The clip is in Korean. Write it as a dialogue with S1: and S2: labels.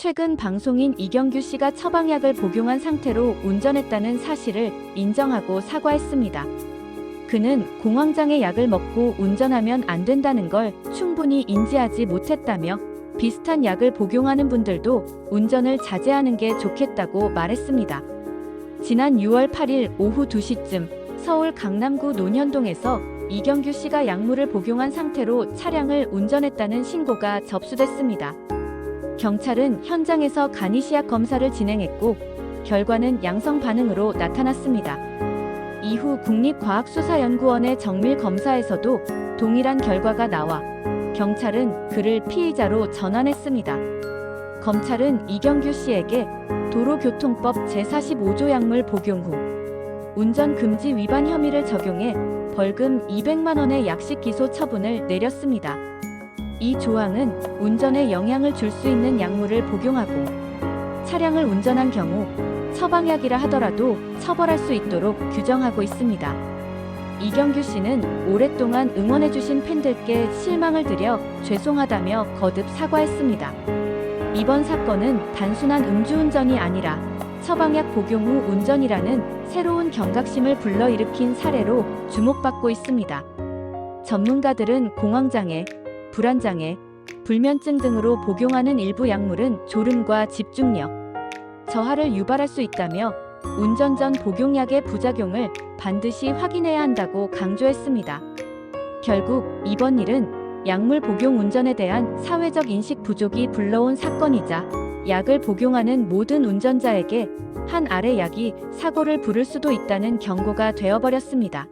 S1: 최근 방송인 이경규 씨가 처방약을 복용한 상태로 운전했다는 사실을 인정하고 사과했습니다. 그는 공황장애 약을 먹고 운전하면 안 된다는 걸 충분히 인지하지 못했다며 비슷한 약을 복용하는 분들도 운전을 자제하는 게 좋겠다고 말했습니다. 지난 6월 8일 오후 2시쯤 서울 강남구 논현동에서 이경규 씨가 약물을 복용한 상태로 차량을 운전했다는 신고가 접수됐습니다. 경찰은 현장에서 간이시약 검사를 진행했고 결과는 양성 반응으로 나타났습니다. 이후 국립과학수사연구원의 정밀 검사에서도 동일한 결과가 나와 경찰은 그를 피의자로 전환했습니다. 검찰은 이경규 씨에게 도로교통법 제45조 약물 복용 후 운전 금지 위반 혐의를 적용해 벌금 200만 원의 약식 기소 처분을 내렸습니다. 이 조항은 운전에 영향을 줄 수 있는 약물을 복용하고 차량을 운전한 경우 처방약이라 하더라도 처벌할 수 있도록 규정하고 있습니다. 이경규 씨는 오랫동안 응원해주신 팬들께 실망을 드려 죄송하다며 거듭 사과했습니다. 이번 사건은 단순한 음주운전이 아니라 처방약 복용 후 운전이라는 새로운 경각심을 불러일으킨 사례로 주목받고 있습니다. 전문가들은 공황장애, 불안장애, 불면증 등으로 복용하는 일부 약물은 졸음과 집중력, 저하를 유발할 수 있다며 운전 전 복용약의 부작용을 반드시 확인해야 한다고 강조했습니다. 결국 이번 일은 약물 복용 운전에 대한 사회적 인식 부족이 불러온 사건이자 약을 복용하는 모든 운전자에게 한 알의 약이 사고를 부를 수도 있다는 경고가 되어버렸습니다.